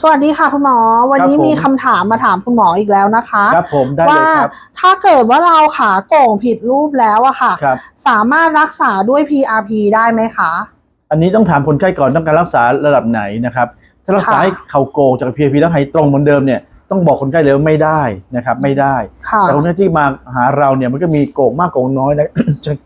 สวัสดีค่ะคุณหมอ วันนี้ครับผมมีคำถามมาถามคุณหมออีกแล้วนะคะครับผมได้เลว่ายครับถ้าเกิดว่าเราขาโก่งผิดรูปแล้วอะค่ะครับสามารถรักษาด้วย PRP ได้ไหมคะ อันนี้ต้องถามคนไข้ก่อนต้องการรักษาระดับไหนนะครับถ้ารักษาค่ะให้เข่าโกงจาก PAP แล้วให้ตรงเหมือนเดิมเนี่ยต้องบอกคนไข้เลยว่าไม่ได้นะครับไม่ได้ค่ะแต่คนไข้ที่มาหาเราเนี่ยมันก็มีโกงมากโกงน้อยนะ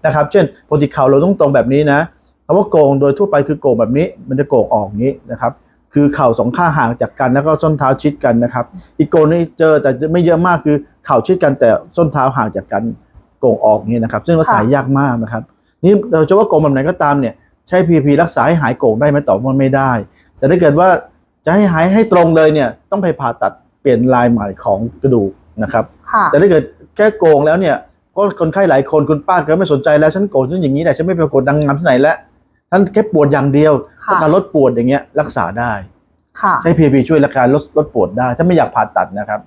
นะครับ เช่นปกติเข่าเราต้องตรงแบบนี้นะคำว่าโกงโดยทั่วไปคือโกงแบบนี้ มันจะโกงออกอย่างนี้นะครับ คือเข่าสองข้างห่างจากกันแล้วก็ส้นเท้าชิดกันนะครับ อีกโกงนี่เจอแต่จะไม่เยอะมากคือเข่าชิดกันแต่ส้นเท้าห่างจากกันโกงออกอย่างนี้นะครับ ซึ่งรักษาค่ะยากมากนะครับ นี่เราจะว่าโกงแบบไหนก็ตามเนี่ยใช้ PAP รักษาให้หายโกงได้ไหมตอบว่าไม่ได้ แต่ถ้าเกิดว่าจะให้หายให้ตรงเลยเนี่ยต้องไปผ่าตัดเปลี่ยนลายใหม่ของกระดูกนะครับค่ะแต่ถ้าเกิดแค่โกงแล้วเนี่ยเพราะคนไข้หลายคนคุณป้าก็ไม่สนใจแล้วฉันโกงฉันอย่างนี้แหละฉันไม่ไปปรากฏดังงามที่ไหนแล้ว ท่านแค่ปวดอย่างเดียวค่ะต้องการลดปวดอย่างเงี้ยรักษาได้ ค่ะ ใช้ PAP ช่วยรักษาลดลดปวดได้ ถ้าไม่อยากผ่าตัดนะครับ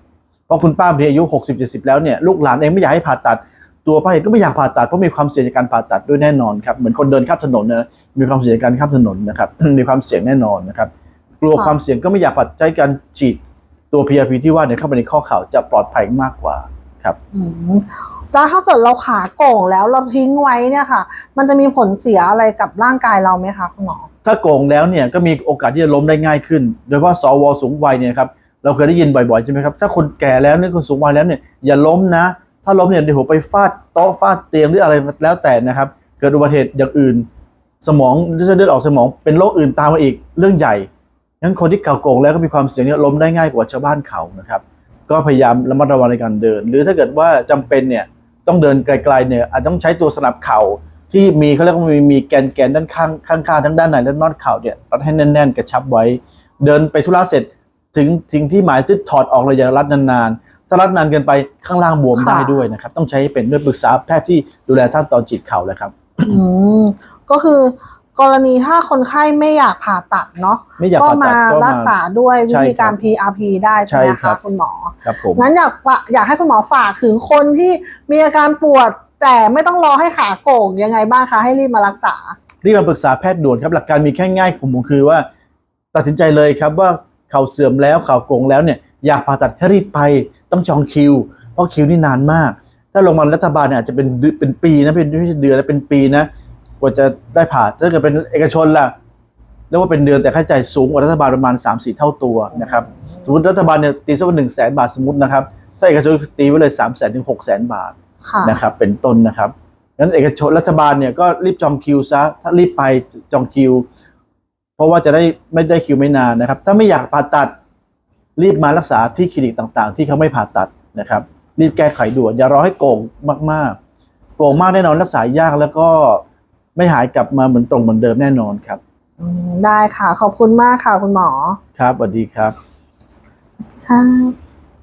เพราะคุณป้าบางทีอายุ 60 70 แล้วเนี่ยลูกหลานเองไม่อยากให้ผ่าตัด ตัวป้าเองก็ไม่อยากผ่าตัดเพราะมีความเสี่ยงในการผ่าตัดด้วยแน่นอนครับเหมือนคนเดินข้ามถนนนะมีความเสี่ยงในการข้ามถนนนะครับ มีความเสี่ยงแน่นอนนะครับกลัวค่ะ ความเสี่ยงก็ไม่อยากผ่าใช้การฉีดตัว PRP ที่ว่าเนี่ยเข้าไปในข้อเข่าจะปลอดภัยมากกว่า ครับอืมแล้วถ้าเกิดเราขาโก่งแล้วเราทิ้งไว้เนี่ยค่ะ มันจะมีผลเสียอะไรกับร่างกายเราไหมคะคุณหมอ ถ้าโกงแล้วเนี่ยก็มีโอกาสที่จะล้มได้ง่ายขึ้น โดยเฉพาะสวสูงวัยเนี่ยครับเราเคยได้ยินบ่อยๆใช่ไหมครับถ้าคนแก่แล้วเนี่ยคนสูงวัยแล้วเนี่ยอย่าล้มนะ ถ้าล้มเนี่ยเดี๋ยวหัวไปฟาดโต๊ะฟาดเตียงหรืออะไรแล้วแต่นะครับ เกิดอุบัติเหตุอย่างอื่น สมองเส้นเลือดออกสมองเป็นโรคอื่นตามมาอีกเรื่องใหญ่งั้นคนที่เข่าโกงแล้วก็มีความเสี่ยงเนี่ยล้มได้ง่ายกว่าชาวบ้านเขานะครับ ก็พยายามระมัดระวังในการเดิน หรือถ้าเกิดว่าจำเป็นเนี่ยต้องเดินไกลๆเนี่ยอาจต้องใช้ตัวสนับเข่าที่มีเขาเรียกว่ามีมีแกนแกนด้านข้างข้างๆทั้งด้านในและนอกเข่าเนี่ยรัดให้แน่นๆกระชับไว้ เดินไปธุระเสร็จถึงถึงที่หมายซึ่งถอดออกเลยอย่ารัดนานๆถ้ารัดนานเกินไปข้างล่างบวมค่ะได้ด้วยนะครับ ต้องใช้ให้เป็นด้วยปรึกษาแพทย์ที่ดูแลท่านตอนจีดเข่าเลยครับอืมก็คือ กรณีถ้าคนไข้ไม่อยากผ่าตัดเนาะไม่อยากก็ผ่าตัมาดก็รัมากษาด้วยวิใช่ธีการครับ PRP ได้ใช่ไหมใช่ครัคะบ คุณหมอ ครับผม งั้นอยากฝากอยากให้คุณหมอฝากถึงคนที่มีอาการปวด แต่ไม่ต้องรอให้ขาโก่งยังไงบ้างคะ ให้รีบมารักษา รีบมาปรึกษาแพทย์ด่วนครับหลักการมีแค่ง่ายของผมคือว่า ตัดสินใจเลยครับว่าเข่าเสื่อมแล้วเข่าโกงแล้วเนี่ยอยากผ่าตัดให้รีบไปต้องจองคิว เพราะคิวนี่นานมาก ถ้าโรงพยาบาลรัฐบาลเนี่ยอาจจะเป็นเดือนเป็นปีนะเป็นไม่ใช่เดือนแล้วเป็นปีนะ กว่าจะได้ผ่าถ้าเกิดเป็นเอกชนล่ะเรียกว่าเป็นเดือนแต่ค่าใช้จ่ายสูงกว่ารัฐบาลประมาณ 3-4 เท่าตัวนะครับสมมติรัฐบาลเนี่ยตีสักว่าหนึ่งแสนบาทสมมตินะครับถ้าเอกชนตีไว้เลย3 0 0 0 0 0ถึง6 0 0 0 0บาทค่ะนะครับเป็นต้นนะครับงั้นเอกชนรัฐบาลเนี่ยก็รีบจองคิวซะถ้ารีบไปจองคิว เพราะว่าจะได้ไม่ได้คิวไม่นานนะครับ ถ้าไม่อยากผ่าตัดรีบมารักษาที่คลินิกต่างๆ ที่เขาไม่ผ่าตัดนะครับ รีบแก้ไขด่วนอย่ารอให้โกงมากๆ โกงมากแน่นอนรักษายากแล้วก็ ไม่หายกลับมาเหมือนตรงเหมือนเดิมแน่นอนครับ อืมได้ค่ะ ขอบคุณมากค่ะคุณหมอครับสวัสดีครับค่ะ